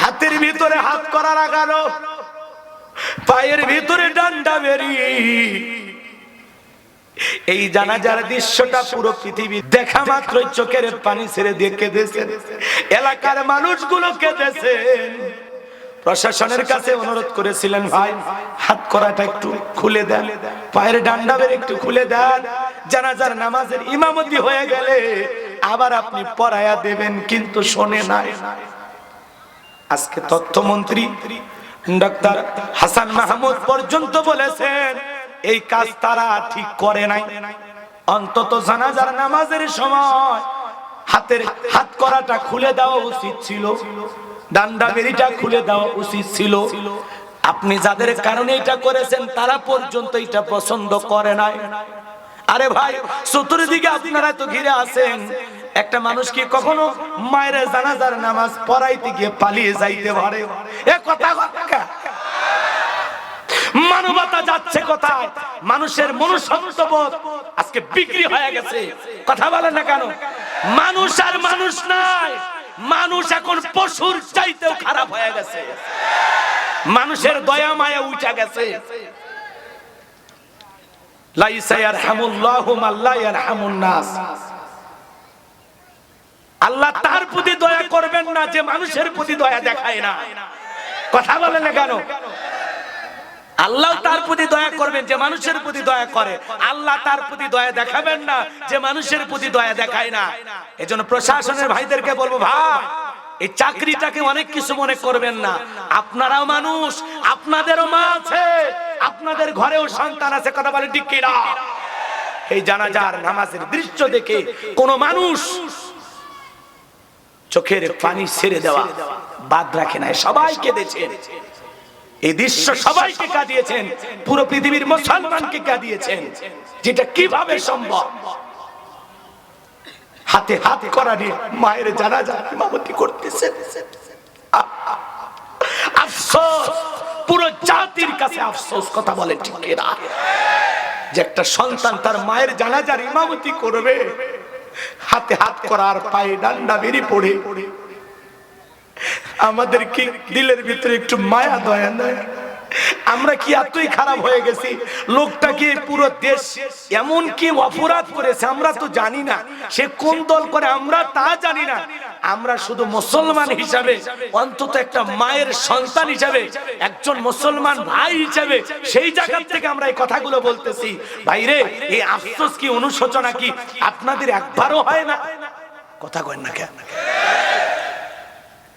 হাতের ভিতরে হাত করা লাগানো পায়ের ভিতরে ডান্ডা বেরিয়ে। এই জানাজার দৃশ্যটা পুরো পৃথিবী দেখা মাত্র চোখের পানি ছেড়ে দিয়ে কেঁদেছেন এলাকার মানুষগুলো কেঁদেছেন প্রশাসনের কাছে অনুরোধ করেছিলেন, ভাই, হাত করাটা একটু খুলে দেন। পায়ের ডান্ডা বের একটু খুলে দেন। জানাজার নামাজের ইমামতি হয়ে গেলে আবার আপনি পড়ায়া দেবেন, কিন্তু শোনে নাই। আজকে তথ্যমন্ত্রী ডক্টর হাসান মাহমুদ পর্যন্ত বলেছেন, এই কাজ তারা ঠিক করে নাই। অন্তত জানাজার নামাজের সময় হাতের হাত করাটা খুলে দেওয়া উচিত ছিল ডান্ডা বেরিটা খুলে দেওয়া উচিত ছিল। আপনি যাদের কারণে এটা করেছেন, তারা পর্যন্ত এটা পছন্দ করে নাই। আরে ভাই, চতুর্দিকে আপনারা তো ঘিরে আছেন একটা মানুষ কি কখনো মায়ের জানাজার নামাজ পড়াইতে গিয়ে পালিয়ে যাইতে পারে? এ কথা কথা মানবতা যাচ্ছে কোথায়? মানুষের মনুষ্যত্ববোধ আজকে বিক্রি হয়ে গেছে। কথা বলেন না কেন? মানুষ আর মানুষ নাই। মানুষ এখন পশুর চাইতেও খারাপ হয়ে গেছে। মানুষের দয়া মায়া উঠে গেছে। লাইসা ইয়ারহামুল্লাহু মান লা ইয়ারহামুন নাস। আল্লাহ তার প্রতি দয়া করবেন না যে মানুষের প্রতি দয়া দেখায় না। কথা বলেন না কেন? আল্লাহ তার প্রতি দয়া করবেন যে মানুষের প্রতি দয়া করে। আল্লাহ তার প্রতি দয়া দেখাবেন না যে মানুষের প্রতি দয়া দেখায় না। এজন্য প্রশাসনের ভাইদেরকে বলব, ভাই, এই চাকরিটাকে অনেক কিছু মনে করবেন না। আপনারাও মানুষ, আপনাদেরও মা আছে, আপনাদের ঘরেও সন্তান আছে। কথা বলে ঠিক এই জানাজার নামাজের দৃশ্য দেখে কোন মানুষ চোখের পানি ছেড়ে দেওয়া বাদ রাখে নাই। সবাই কেঁদেছেন। এই দৃশ্য সবাইকে কাঁদিয়েছেন। পুরো পৃথিবীর মুসলমানকে কাঁদিয়েছেন। যেটা কীভাবে সম্ভব? হাতে হাত করা নিয়ে মায়ের জানাজা ইমামতি করতেছেন। আফসোস। পুরো জাতির কাছে আফসোস। কথা বলে ঠিক যে একটা সন্তান তার মায়ের জানাজার ইমামতি করবে। হাতে হাত করার পায়ে ডান্ডা বেরিয়ে পড়ে। আমাদের কি দিলের ভিতরে একটু মায়া, দয়া নাই আমরা কি এতই খারাপ হয়ে গেছি? লোকটা কি পুরো দেশ এমন কি অপরাধ করেছে? আমরা তো জানি না। সে কোন দল করে? আমরা তা জানি না। আমরা শুধু মুসলমান হিসাবে, অন্তত একটা মায়ের সন্তান হিসাবে, একজন মুসলমান ভাই হিসাবে সেই জায়গা থেকে আমরা এই কথাগুলো বলতেছি। ভাইরে, এই আফসোস কি, অনুশোচনা কি? আপনাদের একবারও হয় না? কথা কয় না কেন?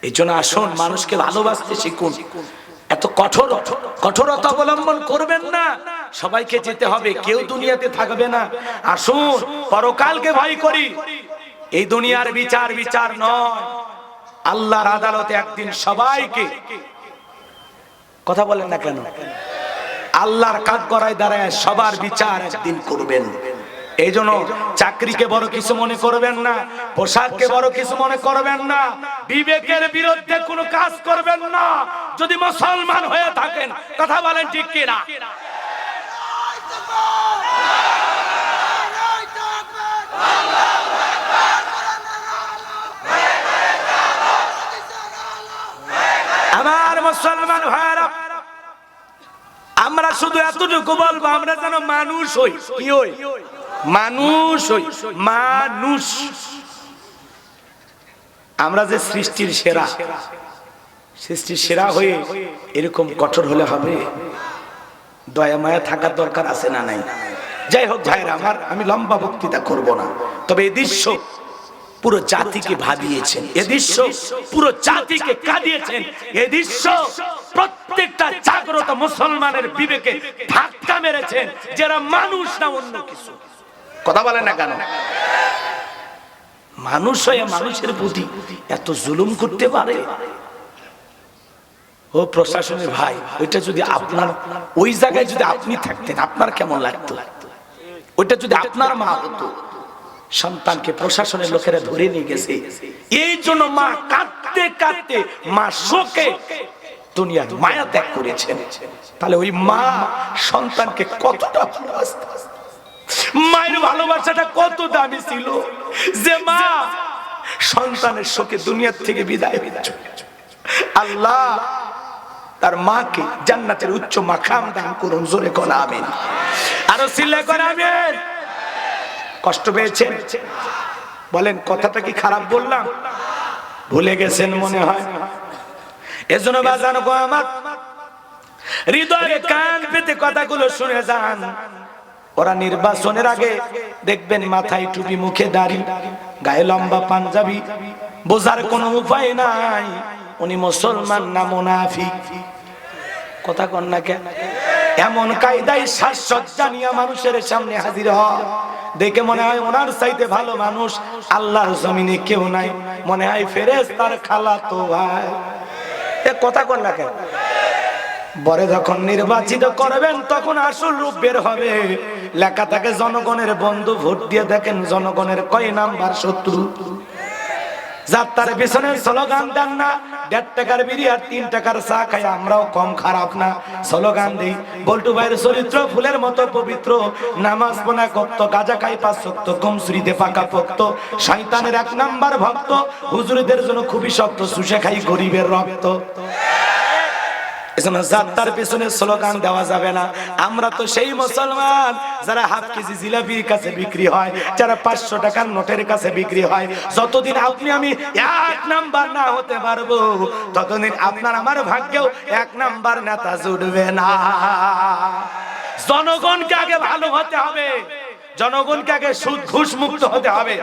এই জন্য আসুন, মানুষকে ভালোবাসতে শিখুন। এত কঠোর কঠোরতা অবলম্বন করবেন না। সবাইকে যেতে হবে, কেউ দুনিয়াতে থাকবে না। আসুন, পরকালকে ভয় করি। এই দুনিয়ার বিচার বিচার নয়। আল্লাহর আদালতে একদিন সবাইকে কথা বলেন না কেন? আল্লাহর কাজ করায় দাঁড়ায় সবার বিচার একদিন করবেন। এই জন্য চাকরিকে বড় কিছু মনে করবেন না পোশাককে বড় কিছু মনে করবেন না বিবেকের বিরুদ্ধে কোনো কাজ করবেন না যদি মুসলমান হয়ে থাকেন কথা বলেন ঠিক কিনা? আমার মুসলমান ভাইরা আমরা শুধু এতটুকু বলব আমরা যেন মানুষ হই কি হই? মানুষ হই, মানুষ। আমরা যে সৃষ্টির সেরা সৃষ্টির সেরা হয়ে এরকম কঠোর হলে হবে? দয়া মায়া থাকার দরকার আছে না নাই? যাই হোক ভাইরা, আমার, আমি লম্বা বক্তৃতা করব না। তবে এই দৃশ্য পুরো জাতিকে ভাবিয়েছেন। এ দৃশ্য পুরো জাতিকে কাঁদিয়েছেন। এ দৃশ্য প্রত্যেকটা জাগ্রত মুসলমানের বিবেকে ধাক্কা মেরেছেন, যারা মানুষ না অন্য কিছু। কথা বলেন না কেন? মানুষ হয়ে মানুষের প্রতি এত জুলুম করতে পারে? ও প্রশাসনের ভাই, ওইটা যদি আপনার, ওই জায়গায় যদি আপনি থাকতেন, আপনার কেমন লাগতো? ওইটা যদি আপনার মা হতো, সন্তানকে প্রশাসনের লোকেরা ধরে নিয়ে গেছে। এই জন্য মা কাঁদতে কাঁদতে, মা শোকে দুনিয়ার মায়া ত্যাগ করেছেন। তাহলে ওই মা সন্তানকে কতটা ভালোবাসত? মায়ের ভালোবাসাটা কত দামি ছিল যে মা সন্তানের শোকে দুনিয়ার থেকে বিদায় বিদায় আল্লাহ তার মাকে জান্নাতের উচ্চ মাখাম দান করুন, জোরে কোন, আমিন। আরও সিল্লা কোন, আমিন। কষ্ট পেয়েছেন? বলেন, কথাটা কি খারাপ বললাম? ভুলে গেছেন মনে হয়? এজন্য বাজানো আমার। হৃদয়ে কান পেতে কথাগুলো শুনে যান। ওরা নির্বাচনের আগে দেখবেন মাথায় টুপি, মুখে দাড়ি, গায়ে লম্বা পাঞ্জাবি, বোঝার কোনো উপায় নাই। উনি মুসলমান না মুনাফিক? কথা কন না কেন? এমন কায়দায় সাজসজ্জা নিয়ে মানুষের সামনে হাজির হয় দেখে মনে হয় ওনার চাইতে ভালো মানুষ আল্লাহর জমিনে কেউ নাই। মনে হয় ফেরেস তার খালা তো ভাই। এ কথা কন না কেন? বরে যখন নির্বাচিত করবেন, তখন আসল রূপ বের হবে। লেখা থাকে জনগণের বন্ধু, ভোট দিয়ে দেখেন জনগণের কয় নাম্বার শত্রু। যাত্রার পিছনে স্লোগান দেন না, দেড় টাকার বিড়ি আর তিন টাকার চা খাই আমরাও কম খারাপ না। স্লোগান দিই, বল্টু ভাইয়ের চরিত্র ফুলের মতো পবিত্র। নামাজ পোনা কপ্ত, গাজা খাই পাঁচ সত্য কম শ্রীতে পাকা পক্ত। শয়তানের এক নাম্বার ভক্ত, হুজুরদের জন্য খুবই শক্ত সুশে খাই গরিবের রক্ত। এজন্য যাত্রার পেছনে স্লোগান দেওয়া যাবে না। আমরা তো সেই মুসলমান যারা হাফ কেজি জিলাপির কাছে বিক্রি হয়, যারা পাঁচশো টাকার নোটের কাছে বিক্রি হয়। যতদিন আপনি আমি এক নাম্বার না হতে পারব, ততদিন আপনার আমার ভাগ্যেও এক নাম্বার নেতা জুটবে না। জনগণকে আগে ভালো হতে হবে। সুদ, ঘুষ মুক্ত হতে হবে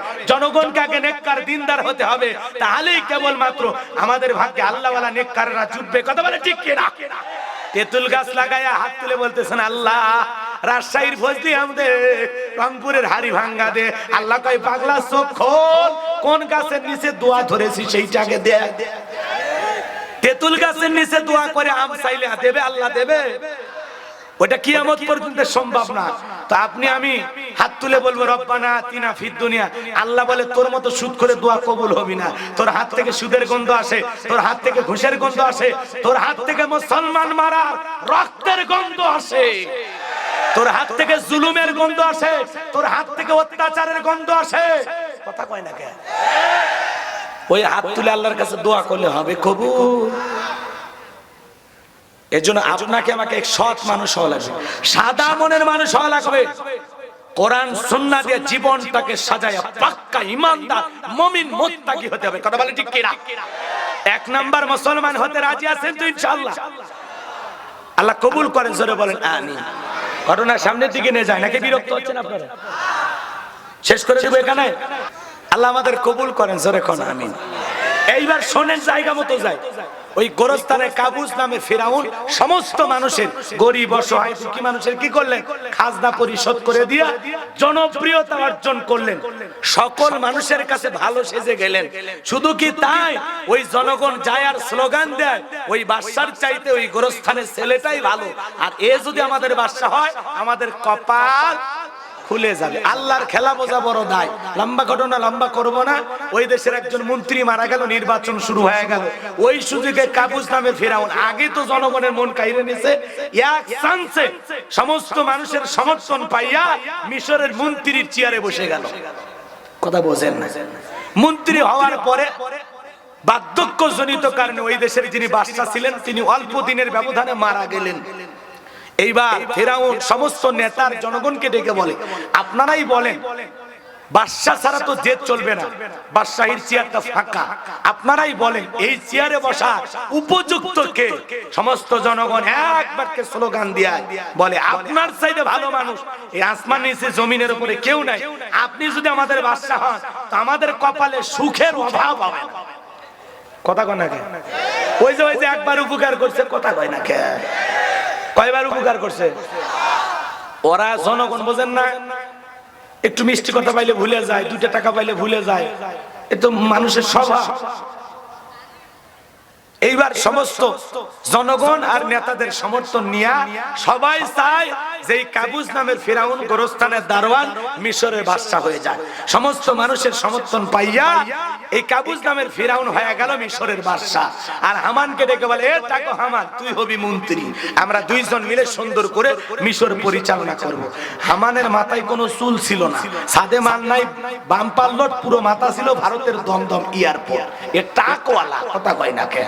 নেককার দিনদার হতে হবে। তাহলেই আমাদের ভাগ্যে নেককাররা জুটবে। কথা বলে ঠিক তেঁতুল গাছ লাগাইয়া হাত তুলে বলতেছেন, আল্লাহ, রাজশাহীর ফজলি আমাদের রংপুরের হাড়ি ভাঙ্গা দে। আল্লাহ কয়, পাগলা চোখ খোল, কোন গাছের নিচে দোয়া ধরেছি সেইটাকে দে। তেঁতুল গাছের নিচে দোয়া করে আম চাইলে দেবে, আল্লাহ দেবে? ওটা কিয়ামত পর্যন্ত সম্ভব না। তো আপনি, আমি হাত তুলে বলব, রব্বানা তিনা ফিদ দুনিয়া। আল্লাহ বলে, তোর মতো সুদ করে দোয়া কবুল হবি না। তোর হাত থেকে সুদের গন্ধ আসে, তোর হাত থেকে ঘুষের গন্ধ আসে, তোর হাত থেকে মুসলমান মারার রক্তের গন্ধ আসে। তোর হাত থেকে জুলুমের গন্ধ আসে, তোর হাত থেকে অত্যাচারের গন্ধ আসে। কথা কয় না কে ওই হাত তুলে আল্লাহর কাছে দোয়া করলে হবে কবুল। এর জন্য আপনাকে আমাকে এক সৎ মানুষ হওয়া লাগবে। সাদা মনের মানুষ হওয়া লাগবে। কোরআন, সুন্না দিয়ে জীবনটাকে সাজায়া পাক্কা ইমানদার, মুমিন, মুত্তাকি হতে হবে। কথা বলে ঠিক কিনা? এক নাম্বার মুসলমান হতে রাজি আছেন তো ইনশাআল্লাহ। আল্লাহ কবুল করেন, জোরে বলেন, আমিন। ঘটনা সামনের দিকে নিয়ে যায়, নাকি বিরক্ত হচ্ছেন আপনারা? শেষ করে দেবো এখানে। আল্লাহ আমাদের কবুল করেন, জোরে কোন, আমিন। এইবার শোনেন, জায়গা মতো যায়। ওই গোরস্থানে কাবুজ নামে ফেরাউন সমস্ত মানুষের গরিব অসহায় দুঃখী মানুষের কি করলেন? খাজনা পরিশোধ করে দিয়া জনপ্রিয়তা অর্জন করলেন। সকল মানুষের কাছে ভালো সেজে গেলেন। শুধু কি তাই? ওই জনগণ যায় আর স্লোগান দেয়, ওই বাদশার চাইতে ওই গোরস্থানের ছেলেটাই ভালো। আর এ যদি আমাদের বাদশা হয়, আমাদের কপাল খুলে যাবে। আল্লাহর খেলা বোঝা বড় দায়। লম্বা ঘটনা লম্বা করব না। ওই দেশের একজন মন্ত্রী মারা গেল, নির্বাচন শুরু হয়ে গেল। ওই সুযোগে কাবুজ নামে ফেরাউন। আগে তো জনগণের মন কাইরে নিছে। এক চান্সে সমস্ত মানুষের সমর্থন পাইয়া মিশরের মন্ত্রীর চেয়ারে বসে গেল। কথা বোঝেন না। মন্ত্রী হওয়ার পরে বার্ধক্য জনিত কারণে ওই দেশের যিনি বাদশা ছিলেন, তিনি অল্প দিনের ব্যবধানে মারা গেলেন। এইবার ফেরাউন সমস্ত নেতার জনগণকে ডেকে বলে, আপনারাই বলেন, বাদশাহ ছাড়া তো জেদ চলবে না, বাদশাহীর চেয়ারটা ফাঁকা। আপনারাই বলেন, এই চেয়ারে বসা উপযুক্ত কে? সমস্ত জনগণ এক বাক্যে স্লোগান দিয়ে, বলে, আপনার চাইতে ভালো মানুষ, এই আসমান নিচে জমিনের উপরে কেউ নাই। আপনি যদি আমাদের বাদশাহ হন, তো আমাদের কপালে সুখের অভাব হবে কথা কয় না কে? ওই যে ওই যে একবার উপকার করছে, কথা কয় না কে? কয়বার উপকার করছে? ওরা জনগণ বোঝেন না। একটু মিষ্টি কথা পাইলে ভুলে যায় দুটা টাকা পাইলে ভুলে যায়। এ তো মানুষের স্বভাব। এইবার সমস্ত জনগণ আর নেতাদের সমর্থন নিয়ে সবাই চায় যে কাবুজ নামের ফেরাউন গোরস্থানের দারোয়ান মিশরের বাদশা হয়ে যায়। সমস্ত মানুষের সমর্থন পাইয়া এই কাবুজ নামের ফিরাউন হয়ে গেল মিশরের বাদশাহ। আর হামানকে ডেকে বলে, এ তাকো হামান তুই হবি মন্ত্রী। আমরা দুইজন মিলে সুন্দর করে মিশর পরিচালনা করব। হামানের মাথায় কোনো চুল ছিল না। সাদে মান নাই, বাম পাল্লট, পুরো মাথা ছিল ভারতের দমদম এয়ারপোর্ট। এ টাকওয়ালা, কথা কয় না কে